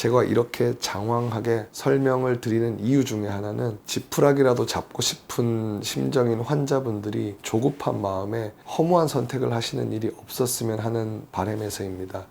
제가 이렇게 장황하게 설명을 드리는 이유 중에 하나는 지푸라기라도 잡고 싶은 심정인 환자분들이 조급한 마음에 허무한 선택을 하시는 일이 없었으면 하는 바람에서입니다.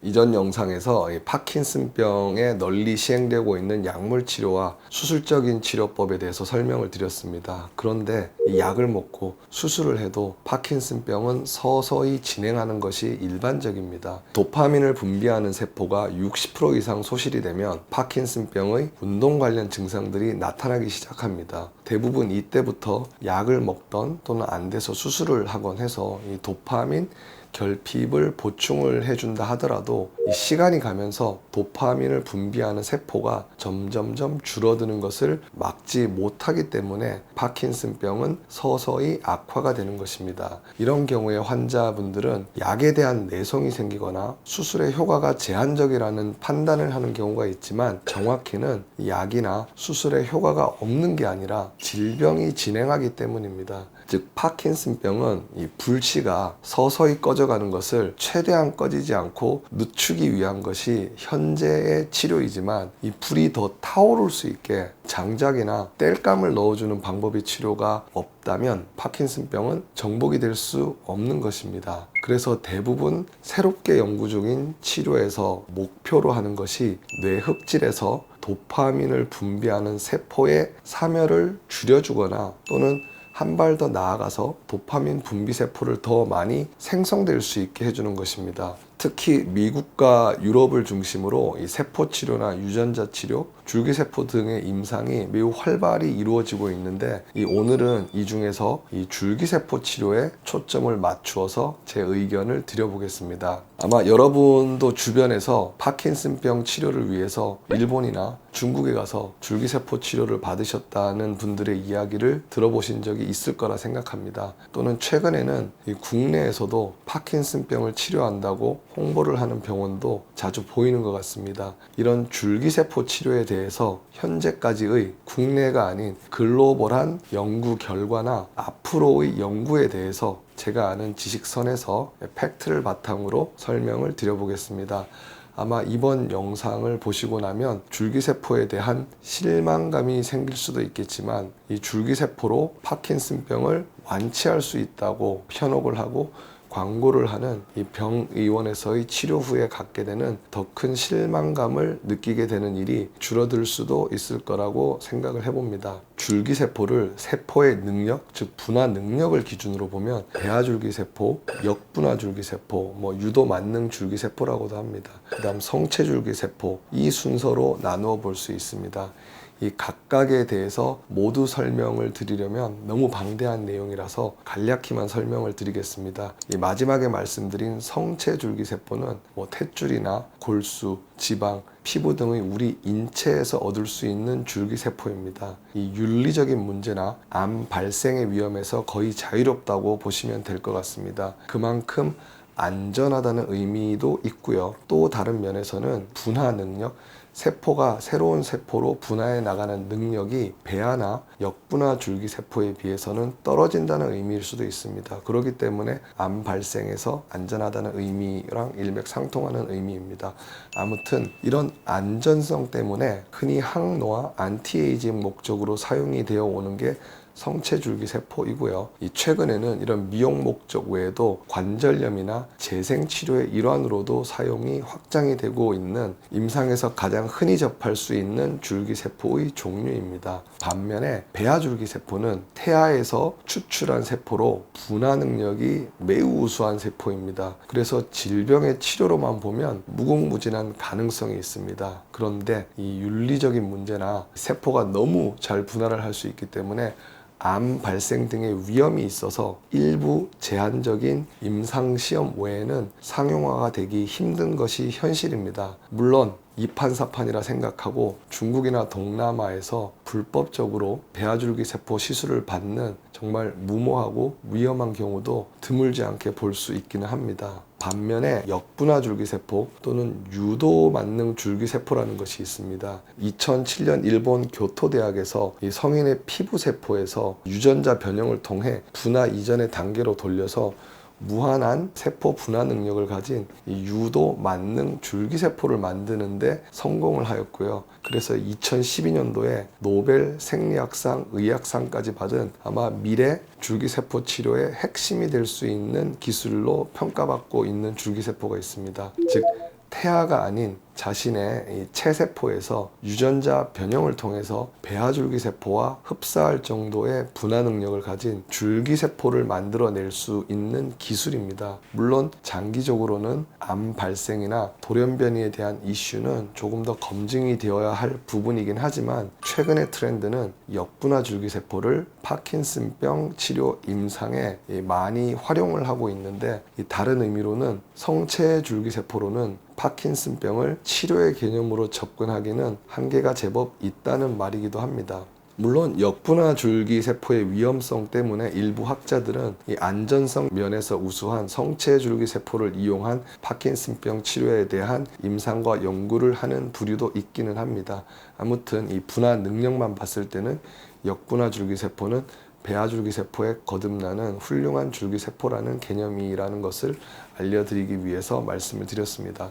이전 영상에서 이 파킨슨병에 널리 시행되고 있는 약물 치료와 수술적인 치료법에 대해서 설명을 드렸습니다. 그런데 이 약을 먹고 수술을 해도 파킨슨병은 서서히 진행하는 것이 일반적입니다. 도파민을 분비하는 세포가 60% 이상 소실이 되면 파킨슨병의 운동 관련 증상들이 나타나기 시작합니다. 대부분 이때부터 약을 먹던 또는 안 돼서 수술을 하곤 해서 이 도파민 결핍을 보충을 해준다 하더라도 이 시간이 가면서 도파민을 분비하는 세포가 점점점 줄어드는 것을 막지 못하기 때문에 파킨슨병은 서서히 악화가 되는 것입니다. 이런 경우에 환자분들은 약에 대한 내성이 생기거나 수술의 효과가 제한적이라는 판단을 하는 경우가 있지만 정확히는 이 약이나 수술의 효과가 없는 게 아니라 질병이 진행하기 때문입니다. 즉 파킨슨병은 이 불씨가 서서히 꺼져가는 것을 최대한 꺼지지 않고 늦추기 위한 것이 현재의 치료이지만 이 불이 더 타오를 수 있게 장작이나 땔감을 넣어주는 방법의 치료가 없다면 파킨슨병은 정복이 될 수 없는 것입니다. 그래서 대부분 새롭게 연구 중인 치료에서 목표로 하는 것이 뇌 흑질에서 도파민을 분비하는 세포의 사멸을 줄여주거나 또는 한 발 더 나아가서 도파민 분비 세포를 더 많이 생성될 수 있게 해주는 것입니다. 특히 미국과 유럽을 중심으로 이 세포 치료나 유전자 치료, 줄기세포 등의 임상이 매우 활발히 이루어지고 있는데 이 오늘은 이 중에서 이 줄기세포 치료에 초점을 맞추어서 제 의견을 드려보겠습니다. 아마 여러분도 주변에서 파킨슨병 치료를 위해서 일본이나 중국에 가서 줄기세포 치료를 받으셨다는 분들의 이야기를 들어보신 적이 있을 거라 생각합니다. 또는 최근에는 이 국내에서도 파킨슨병을 치료한다고 홍보를 하는 병원도 자주 보이는 것 같습니다. 이런 줄기세포 치료에 대해서 현재까지의 국내가 아닌 글로벌한 연구 결과나 앞으로의 연구에 대해서 제가 아는 지식선에서 팩트를 바탕으로 설명을 드려보겠습니다. 아마 이번 영상을 보시고 나면 줄기세포에 대한 실망감이 생길 수도 있겠지만 이 줄기세포로 파킨슨병을 완치할 수 있다고 현혹을 하고 광고를 하는 이 병의원에서의 치료 후에 갖게 되는 더 큰 실망감을 느끼게 되는 일이 줄어들 수도 있을 거라고 생각을 해봅니다. 줄기세포를 세포의 능력, 즉 분화 능력을 기준으로 보면 배아줄기세포, 역분화줄기세포, 뭐 유도 만능 줄기세포라고도 합니다. 그 다음 성체줄기세포 이 순서로 나누어 볼 수 있습니다. 이 각각에 대해서 모두 설명을 드리려면 너무 방대한 내용이라서 간략히만 설명을 드리겠습니다. 이 마지막에 말씀드린 성체 줄기세포는 뭐 탯줄이나 골수, 지방, 피부 등의 우리 인체에서 얻을 수 있는 줄기세포입니다. 이 윤리적인 문제나 암 발생의 위험에서 거의 자유롭다고 보시면 될 것 같습니다. 그만큼 안전하다는 의미도 있고요. 또 다른 면에서는 분화 능력, 세포가 새로운 세포로 분화해 나가는 능력이 배아나 역분화 줄기 세포에 비해서는 떨어진다는 의미일 수도 있습니다. 그렇기 때문에 암 발생에서 안전하다는 의미랑 일맥상통하는 의미입니다. 아무튼 이런 안전성 때문에 흔히 항노화, 안티에이징 목적으로 사용이 되어 오는 게 성체줄기 세포이고요. 이 최근에는 이런 미용 목적 외에도 관절염이나 재생 치료의 일환으로도 사용이 확장이 되고 있는 임상에서 가장 흔히 접할 수 있는 줄기 세포의 종류입니다. 반면에 배아줄기 세포는 태아에서 추출한 세포로 분화 능력이 매우 우수한 세포입니다. 그래서 질병의 치료로만 보면 무궁무진한 가능성이 있습니다. 그런데 이 윤리적인 문제나 세포가 너무 잘 분할을 할수 있기 때문에 암 발생 등의 위험이 있어서 일부 제한적인 임상 시험 외에는 상용화가 되기 힘든 것이 현실입니다. 물론 이판사판이라 생각하고 중국이나 동남아에서 불법적으로 배아줄기 세포 시술을 받는 정말 무모하고 위험한 경우도 드물지 않게 볼 수 있기는 합니다. 반면에 역분화 줄기세포 또는 유도 만능 줄기세포라는 것이 있습니다. 2007년 일본 교토대학에서 이 성인의 피부세포에서 유전자 변형을 통해 분화 이전의 단계로 돌려서 무한한 세포 분화 능력을 가진 이 유도 만능 줄기세포를 만드는데 성공을 하였고요. 그래서 2012년도에 노벨 생리학상, 의학상까지 받은 아마 미래 줄기세포 치료의 핵심이 될 수 있는 기술로 평가받고 있는 줄기세포가 있습니다. 즉, 태아가 아닌 자신의 이 체세포에서 유전자 변형을 통해서 배아줄기 세포와 흡사할 정도의 분화 능력을 가진 줄기 세포를 만들어낼 수 있는 기술입니다. 물론 장기적으로는 암 발생이나 돌연변이에 대한 이슈는 조금 더 검증이 되어야 할 부분이긴 하지만 최근의 트렌드는 역분화 줄기 세포를 파킨슨병 치료 임상에 많이 활용을 하고 있는데 이 다른 의미로는 성체 줄기 세포로는 파킨슨병을 치료의 개념으로 접근하기는 한계가 제법 있다는 말이기도 합니다. 물론 역분화 줄기 세포의 위험성 때문에 일부 학자들은 이 안전성 면에서 우수한 성체 줄기 세포를 이용한 파킨슨병 치료에 대한 임상과 연구를 하는 부류도 있기는 합니다. 아무튼 이 분화 능력만 봤을 때는 역분화 줄기 세포는 배아 줄기 세포에 거듭나는 훌륭한 줄기 세포라는 개념이라는 것을 알려드리기 위해서 말씀을 드렸습니다.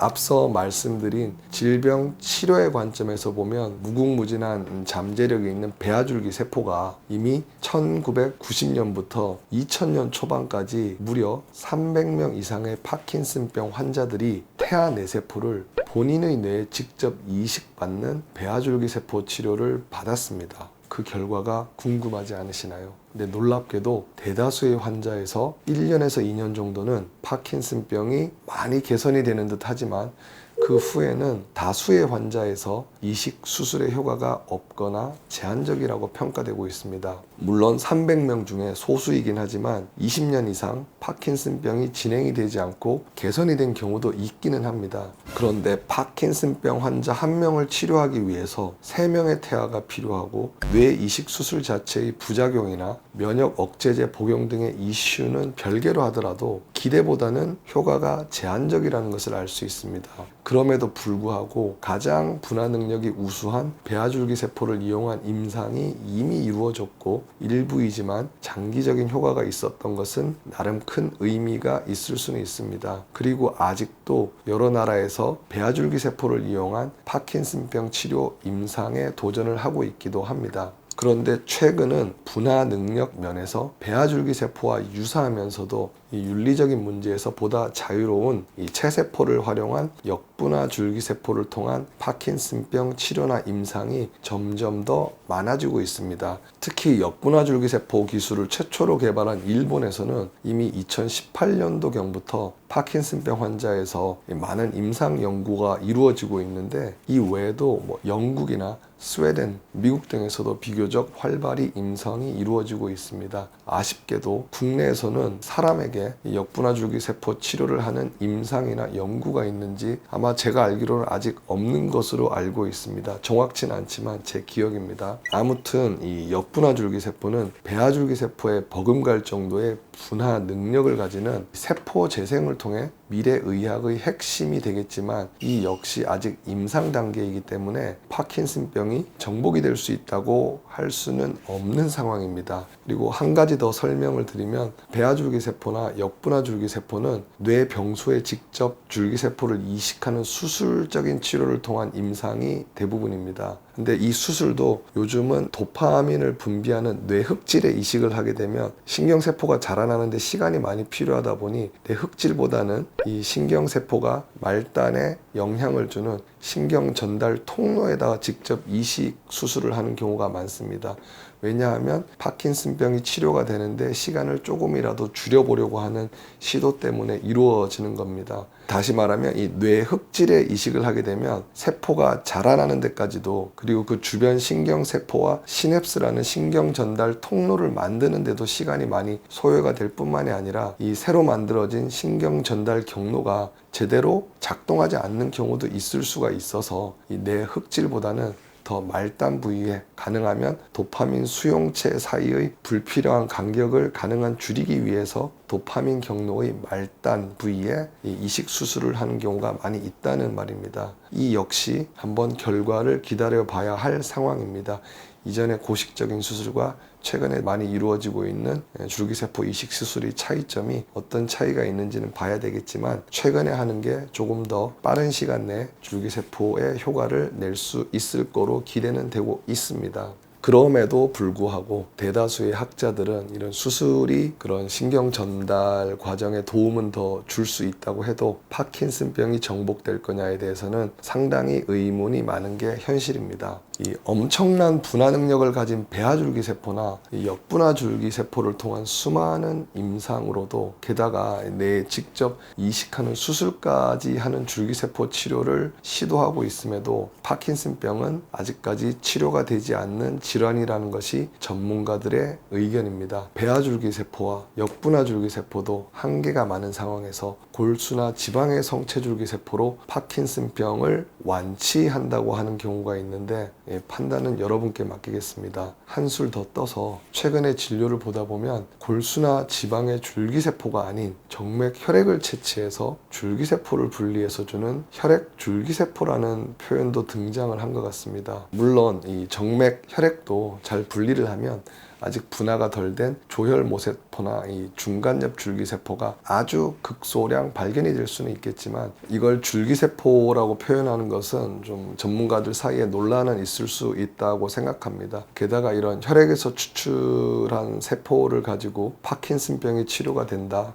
앞서 말씀드린 질병 치료의 관점에서 보면 무궁무진한 잠재력이 있는 배아줄기 세포가 이미 1990년부터 2000년 초반까지 무려 300명 이상의 파킨슨병 환자들이 태아 뇌세포를 본인의 뇌에 직접 이식받는 배아줄기 세포 치료를 받았습니다. 그 결과가 궁금하지 않으시나요? 근데 놀랍게도 대다수의 환자에서 1년에서 2년 정도는 파킨슨병이 많이 개선이 되는 듯 하지만 그 후에는 다수의 환자에서 이식 수술의 효과가 없거나 제한적이라고 평가되고 있습니다. 물론 300명 중에 소수이긴 하지만 20년 이상 파킨슨병이 진행이 되지 않고 개선이 된 경우도 있기는 합니다. 그런데 파킨슨병 환자 한 명을 치료하기 위해서 3명의 태아가 필요하고 뇌 이식 수술 자체의 부작용이나 면역 억제제 복용 등의 이슈는 별개로 하더라도 기대보다는 효과가 제한적이라는 것을 알 수 있습니다. 그럼에도 불구하고 가장 분화 능력이 우수한 배아줄기 세포를 이용한 임상이 이미 이루어졌고 일부이지만 장기적인 효과가 있었던 것은 나름 큰 의미가 있을 수는 있습니다. 그리고 아직도 여러 나라에서 배아줄기 세포를 이용한 파킨슨병 치료 임상에 도전을 하고 있기도 합니다. 그런데 최근은 분화 능력 면에서 배아줄기 세포와 유사하면서도 이 윤리적인 문제에서 보다 자유로운 이 체세포를 활용한 역분화 줄기세포를 통한 파킨슨병 치료나 임상이 점점 더 많아지고 있습니다. 특히 역분화 줄기세포 기술을 최초로 개발한 일본에서는 이미 2018년도경부터 파킨슨병 환자에서 많은 임상 연구가 이루어지고 있는데 이 외에도 뭐 영국이나 스웨덴, 미국 등에서도 비교적 활발히 임상이 이루어지고 있습니다. 아쉽게도 국내에서는 사람에게 역분화 줄기 세포 치료를 하는 임상이나 연구가 있는지 아마 제가 알기로는 아직 없는 것으로 알고 있습니다. 정확치는 않지만 제 기억입니다. 아무튼 이 역분화 줄기 세포는 배아 줄기 세포에 버금갈 정도의 분화 능력을 가지는 세포 재생을 통해 미래 의학의 핵심이 되겠지만 이 역시 아직 임상 단계이기 때문에 파킨슨병이 정복이 될 수 있다고 할 수는 없는 상황입니다. 그리고 한 가지 더 설명을 드리면 배아줄기 세포나 역분화 줄기 세포는 뇌 병소에 직접 줄기 세포를 이식하는 수술적인 치료를 통한 임상이 대부분입니다. 근데 이 수술도 요즘은 도파민을 분비하는 뇌 흑질에 이식을 하게 되면 신경세포가 자라나는데 시간이 많이 필요하다 보니 뇌 흑질보다는 이 신경세포가 말단에 영향을 주는 신경 전달 통로에다가 직접 이식 수술을 하는 경우가 많습니다. 왜냐하면 파킨슨병이 치료가 되는데 시간을 조금이라도 줄여보려고 하는 시도 때문에 이루어지는 겁니다. 다시 말하면 이 뇌 흑질에 이식을 하게 되면 세포가 자라나는 데까지도 그리고 그 주변 신경 세포와 시냅스라는 신경 전달 통로를 만드는 데도 시간이 많이 소요가 될 뿐만이 아니라 이 새로 만들어진 신경 전달 경로가 제대로 작동하지 않는 경우도 있을 수가 있어서 이 뇌 흑질보다는 더 말단 부위에 가능하면 도파민 수용체 사이의 불필요한 간격을 가능한 줄이기 위해서 도파민 경로의 말단 부위에 이 이식 수술을 하는 경우가 많이 있다는 말입니다. 이 역시 한번 결과를 기다려 봐야 할 상황입니다. 이전의 고식적인 수술과 최근에 많이 이루어지고 있는 줄기세포 이식 수술의 차이점이 어떤 차이가 있는지는 봐야 되겠지만 최근에 하는 게 조금 더 빠른 시간 내에 줄기세포의 효과를 낼 수 있을 거로 기대는 되고 있습니다. 그럼에도 불구하고 대다수의 학자들은 이런 수술이 그런 신경 전달 과정에 도움은 더 줄 수 있다고 해도 파킨슨병이 정복될 거냐에 대해서는 상당히 의문이 많은 게 현실입니다. 이 엄청난 분화 능력을 가진 배아줄기 세포나 이 역분화 줄기 세포를 통한 수많은 임상으로도 게다가 내 직접 이식하는 수술까지 하는 줄기 세포 치료를 시도하고 있음에도 파킨슨병은 아직까지 치료가 되지 않는 질환이라는 것이 전문가들의 의견입니다. 배아줄기 세포와 역분화 줄기 세포도 한계가 많은 상황에서 골수나 지방의 성체 줄기 세포로 파킨슨병을 완치한다고 하는 경우가 있는데 예, 판단은 여러분께 맡기겠습니다. 한술 더 떠서 최근에 진료를 보다 보면 골수나 지방의 줄기세포가 아닌 정맥 혈액을 채취해서 줄기세포를 분리해서 주는 혈액 줄기세포라는 표현도 등장을 한 것 같습니다. 물론 이 정맥 혈액도 잘 분리를 하면 아직 분화가 덜 된 조혈 모세포나 이 중간엽 줄기세포가 아주 극소량 발견이 될 수는 있겠지만 이걸 줄기세포라고 표현하는 것은 좀 전문가들 사이에 논란은 있을 수 있다고 생각합니다. 게다가 이런 혈액에서 추출한 세포를 가지고 파킨슨병이 치료가 된다.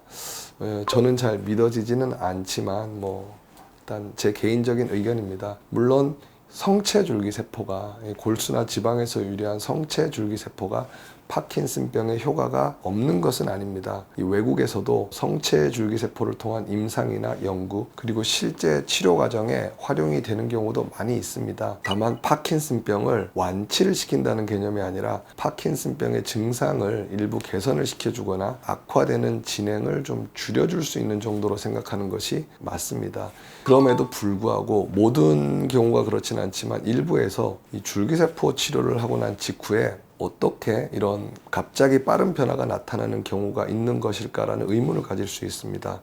에, 저는 잘 믿어지지는 않지만 뭐 일단 제 개인적인 의견입니다. 물론 성체 줄기 세포가 골수나 지방에서 유래한 성체 줄기 세포가 파킨슨병의 효과가 없는 것은 아닙니다. 이 외국에서도 성체 줄기세포를 통한 임상이나 연구 그리고 실제 치료 과정에 활용이 되는 경우도 많이 있습니다. 다만 파킨슨병을 완치를 시킨다는 개념이 아니라 파킨슨병의 증상을 일부 개선을 시켜주거나 악화되는 진행을 좀 줄여줄 수 있는 정도로 생각하는 것이 맞습니다. 그럼에도 불구하고 모든 경우가 그렇지는 않지만 일부에서 이 줄기세포 치료를 하고 난 직후에 어떻게 이런 갑자기 빠른 변화가 나타나는 경우가 있는 것일까라는 의문을 가질 수 있습니다.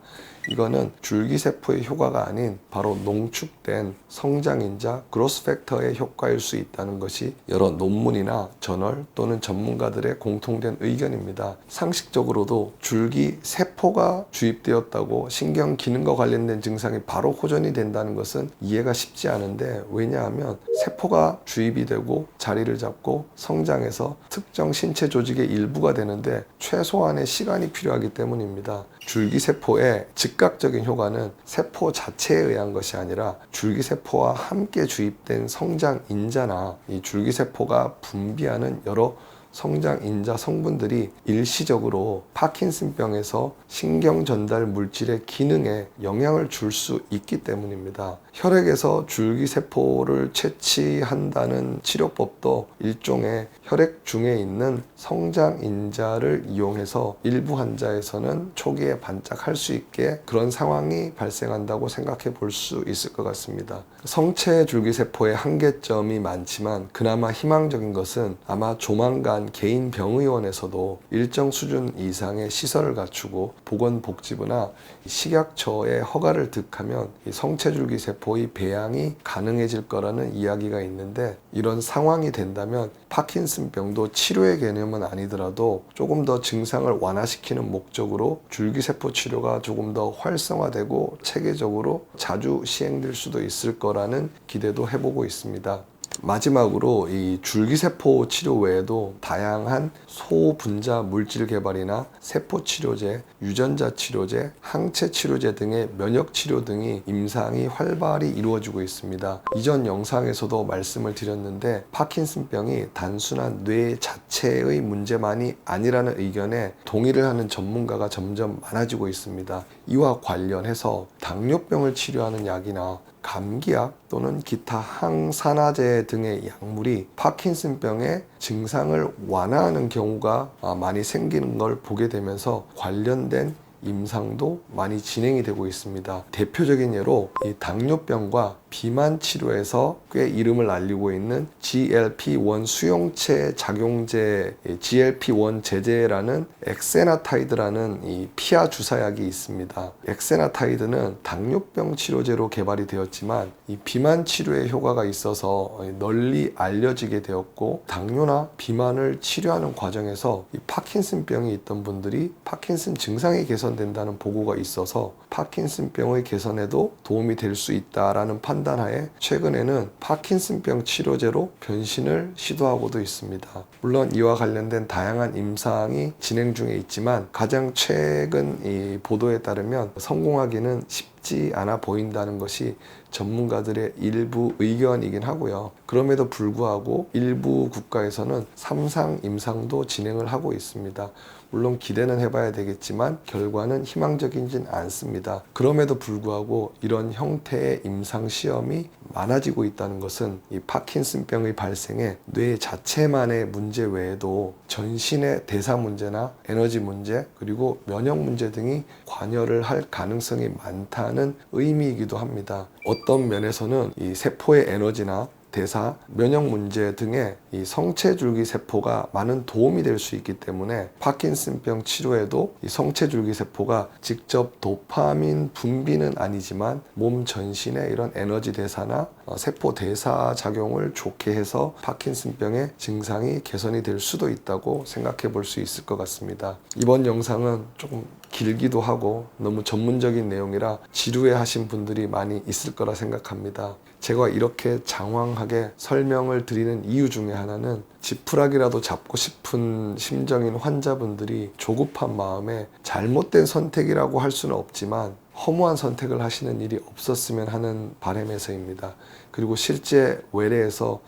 이거는 줄기세포의 효과가 아닌 바로 농축된 성장인자 그로스 팩터의 효과일 수 있다는 것이 여러 논문이나 저널 또는 전문가들의 공통된 의견입니다. 상식적으로도 줄기 세포가 주입되었다고 신경 기능과 관련된 증상이 바로 호전이 된다는 것은 이해가 쉽지 않은데 왜냐하면 세포가 주입이 되고 자리를 잡고 성장해서 특정 신체 조직의 일부가 되는데 최소한의 시간이 필요하기 때문입니다. 줄기세포의 즉각적인 효과는 세포 자체에 의한 것이 아니라 줄기세포와 함께 주입된 성장 인자나 이 줄기세포가 분비하는 여러 성장 인자 성분들이 일시적으로 파킨슨병에서 신경 전달 물질의 기능에 영향을 줄 수 있기 때문입니다. 혈액에서 줄기 세포를 채취한다는 치료법도 일종의 혈액 중에 있는 성장 인자를 이용해서 일부 환자에서는 초기에 반짝할 수 있게 그런 상황이 발생한다고 생각해 볼 수 있을 것 같습니다. 성체 줄기세포의 한계점이 많지만 그나마 희망적인 것은 아마 조만간 개인 병의원에서도 일정 수준 이상의 시설을 갖추고 보건복지부나 식약처의 허가를 득하면 성체 줄기세포의 배양이 가능해질 거라는 이야기가 있는데 이런 상황이 된다면 파킨슨병도 치료의 개념은 아니더라도 조금 더 증상을 완화시키는 목적으로 줄기세포 치료가 조금 더 활성화되고 체계적으로 자주 시행될 수도 있을 거 라는 기대도 해보고 있습니다. 마지막으로 이 줄기세포 치료 외에도 다양한 소분자 물질 개발이나 세포 치료제, 유전자 치료제, 항체 치료제 등의 면역 치료 등이 임상이 활발히 이루어지고 있습니다. 이전 영상에서도 말씀을 드렸는데 파킨슨병이 단순한 뇌 자체의 문제만이 아니라는 의견에 동의를 하는 전문가가 점점 많아지고 있습니다. 이와 관련해서 당뇨병을 치료하는 약이나 감기약 또는 기타 항산화제 등의 약물이 파킨슨병의 증상을 완화하는 경우가 아, 많이 생기는 걸 보게 되면서 관련된 임상도 많이 진행이 되고 있습니다. 대표적인 예로 이 당뇨병과 비만 치료에서 꽤 이름을 알리고 있는 GLP-1 수용체 작용제 이 GLP-1 제제라는 엑세나타이드라는 이 피하 주사약이 있습니다. 엑세나타이드는 당뇨병 치료제로 개발이 되었지만 이 비만 치료에 효과가 있어서 널리 알려지게 되었고 당뇨나 비만을 치료하는 과정에서 이 파킨슨병이 있던 분들이 파킨슨 증상이 개선된다는 보고가 있어서 파킨슨병의 개선에도 도움이 될 수 있다라는 판단 하에 최근에는 파킨슨병 치료제로 변신을 시도하고도 있습니다. 물론 이와 관련된 다양한 임상이 진행 중에 있지만 가장 최근 이 보도에 따르면 성공하기는 쉽지 않아 보인다는 것이 전문가들의 일부 의견이긴 하고요. 그럼에도 불구하고 일부 국가에서는 삼상 임상도 진행을 하고 있습니다. 물론 기대는 해봐야 되겠지만 결과는 희망적이진 않습니다. 그럼에도 불구하고 이런 형태의 임상 시험이 많아지고 있다는 것은 이 파킨슨병의 발생에 뇌 자체만의 문제 외에도 전신의 대사 문제나 에너지 문제 그리고 면역 문제 등이 관여를 할 가능성이 많다는 의미이기도 합니다. 어떤 면에서는 이 세포의 에너지나 대사, 면역 문제 등의 이 성체줄기 세포가 많은 도움이 될 수 있기 때문에 파킨슨병 치료에도 이 성체줄기 세포가 직접 도파민 분비는 아니지만 몸 전신의 이런 에너지 대사나 어, 세포 대사 작용을 좋게 해서 파킨슨병의 증상이 개선이 될 수도 있다고 생각해 볼 수 있을 것 같습니다. 이번 영상은 조금 길기도 하고 너무 전문적인 내용이라 지루해 하신 분들이 많이 있을 거라 생각합니다. 제가 이렇게 장황하게 설명을 드리는 이유 중에 하나는 지푸라기라도 잡고 싶은 심정인 환자분들이 조급한 마음에 잘못된 선택이라고 할 수는 없지만 허무한 선택을 하시는 일이 없었으면 하는 바람에서입니다. 그리고 실제 외래에서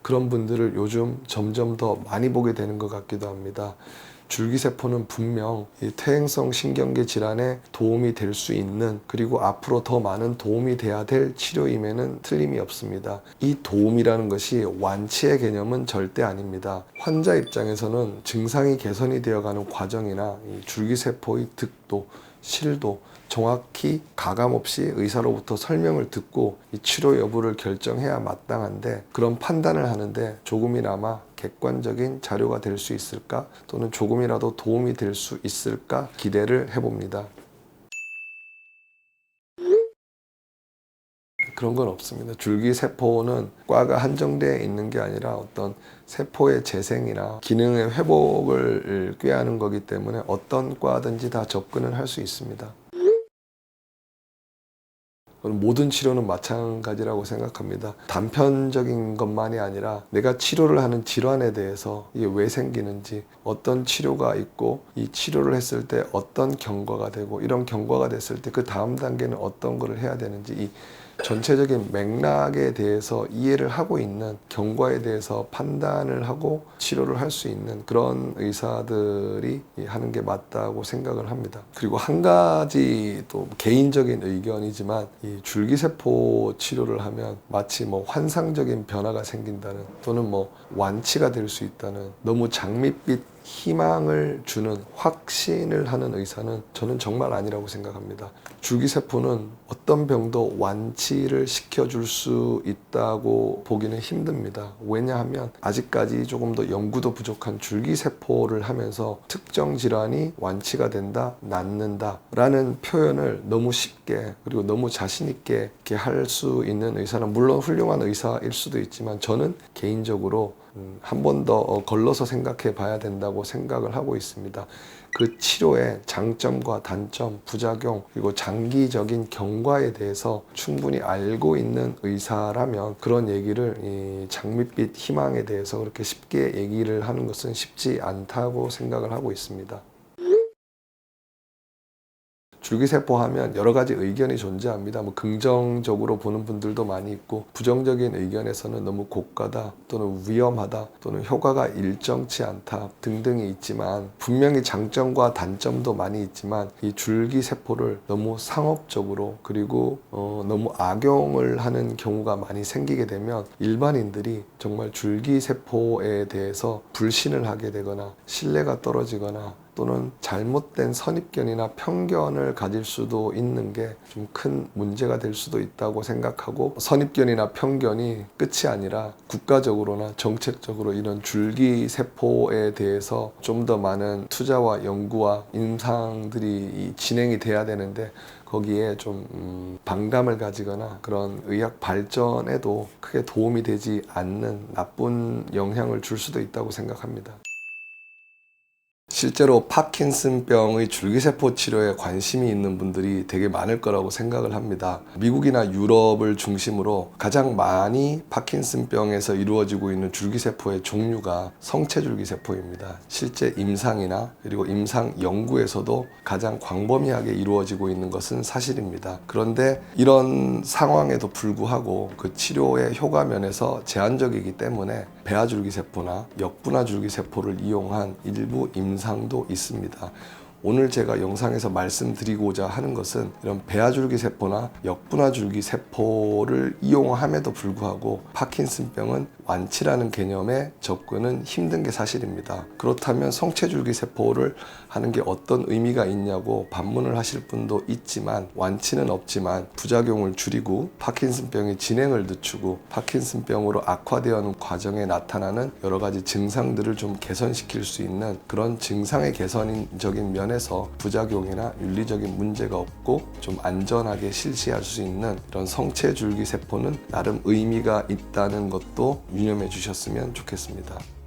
그런 분들을 요즘 점점 더 많이 보게 되는 것 같기도 합니다. 줄기세포는 분명 이 퇴행성 신경계 질환에 도움이 될 수 있는 그리고 앞으로 더 많은 도움이 돼야 될 치료임에는 틀림이 없습니다. 이 도움이라는 것이 완치의 개념은 절대 아닙니다. 환자 입장에서는 증상이 개선이 되어가는 과정이나 이 줄기세포의 득도, 실도 정확히 가감 없이 의사로부터 설명을 듣고 이 치료 여부를 결정해야 마땅한데 그런 판단을 하는데 조금이나마 객관적인 자료가 될 수 있을까 또는 조금이라도 도움이 될 수 있을까 기대를 해봅니다. 그런 건 없습니다. 줄기세포는 과가 한정되어 있는 게 아니라 어떤 세포의 재생이나 기능의 회복을 꾀하는 거기 때문에 어떤 과든지 다 접근을 할 수 있습니다. 모든 치료는 마찬가지라고 생각합니다. 단편적인 것만이 아니라 내가 치료를 하는 질환에 대해서 이게 왜 생기는지, 어떤 치료가 있고 이 치료를 했을 때 어떤 경과가 되고 이런 경과가 됐을 때 그 다음 단계는 어떤 거를 해야 되는지 이 전체적인 맥락에 대해서 이해를 하고 있는 경과에 대해서 판단을 하고 치료를 할 수 있는 그런 의사들이 하는 게 맞다고 생각을 합니다. 그리고 한 가지 또 개인적인 의견이지만 이 줄기세포 치료를 하면 마치 뭐 환상적인 변화가 생긴다는 또는 뭐 완치가 될 수 있다는 너무 장밋빛 희망을 주는 확신을 하는 의사는 저는 정말 아니라고 생각합니다. 줄기세포는 어떤 병도 완치를 시켜줄 수 있다고 보기는 힘듭니다. 왜냐하면 아직까지 조금 더 연구도 부족한 줄기세포를 하면서 특정 질환이 완치가 된다, 낫는다 라는 표현을 너무 쉽게 그리고 너무 자신있게 할 수 있는 의사는 물론 훌륭한 의사일 수도 있지만 저는 개인적으로 음, 한 번 더 걸러서 생각해 봐야 된다고 생각을 하고 있습니다. 그 치료의 장점과 단점, 부작용, 그리고 장기적인 경과에 대해서 충분히 알고 있는 의사라면 그런 얘기를 이 장밋빛 희망에 대해서 그렇게 쉽게 얘기를 하는 것은 쉽지 않다고 생각을 하고 있습니다. 줄기세포 하면 여러 가지 의견이 존재합니다. 뭐 긍정적으로 보는 분들도 많이 있고 부정적인 의견에서는 너무 고가다 또는 위험하다 또는 효과가 일정치 않다 등등이 있지만 분명히 장점과 단점도 많이 있지만 이 줄기세포를 너무 상업적으로 그리고 어, 너무 악용을 하는 경우가 많이 생기게 되면 일반인들이 정말 줄기세포에 대해서 불신을 하게 되거나 신뢰가 떨어지거나 또는 잘못된 선입견이나 편견을 가질 수도 있는 게 좀 큰 문제가 될 수도 있다고 생각하고 선입견이나 편견이 끝이 아니라 국가적으로나 정책적으로 이런 줄기 세포에 대해서 좀 더 많은 투자와 연구와 임상들이 이 진행이 돼야 되는데 거기에 좀 음, 반감을 가지거나 그런 의학 발전에도 크게 도움이 되지 않는 나쁜 영향을 줄 수도 있다고 생각합니다. 실제로 파킨슨병의 줄기세포 치료에 관심이 있는 분들이 되게 많을 거라고 생각을 합니다. 미국이나 유럽을 중심으로 가장 많이 파킨슨병에서 이루어지고 있는 줄기세포의 종류가 성체 줄기세포입니다. 실제 임상이나 그리고 임상 연구에서도 가장 광범위하게 이루어지고 있는 것은 사실입니다. 그런데 이런 상황에도 불구하고 그 치료의 효과 면에서 제한적이기 때문에 배아줄기세포나 역분화줄기세포를 이용한 일부 임상 도 있습니다. 오늘 제가 영상에서 말씀드리고자 하는 것은 이런 배아줄기 세포나 역분화줄기 세포를 이용함에도 불구하고 파킨슨병은 완치라는 개념에 접근은 힘든 게 사실입니다. 그렇다면 성체줄기 세포를 하는 게 어떤 의미가 있냐고 반문을 하실 분도 있지만 완치는 없지만 부작용을 줄이고 파킨슨병의 진행을 늦추고 파킨슨병으로 악화되어가는 과정에 나타나는 여러 가지 증상들을 좀 개선시킬 수 있는 그런 증상의 개선적인 면에서 부작용이나 윤리적인 문제가 없고 좀 안전하게 실시할 수 있는 이런 성체 줄기 세포는 나름 의미가 있다는 것도 유념해 주셨으면 좋겠습니다.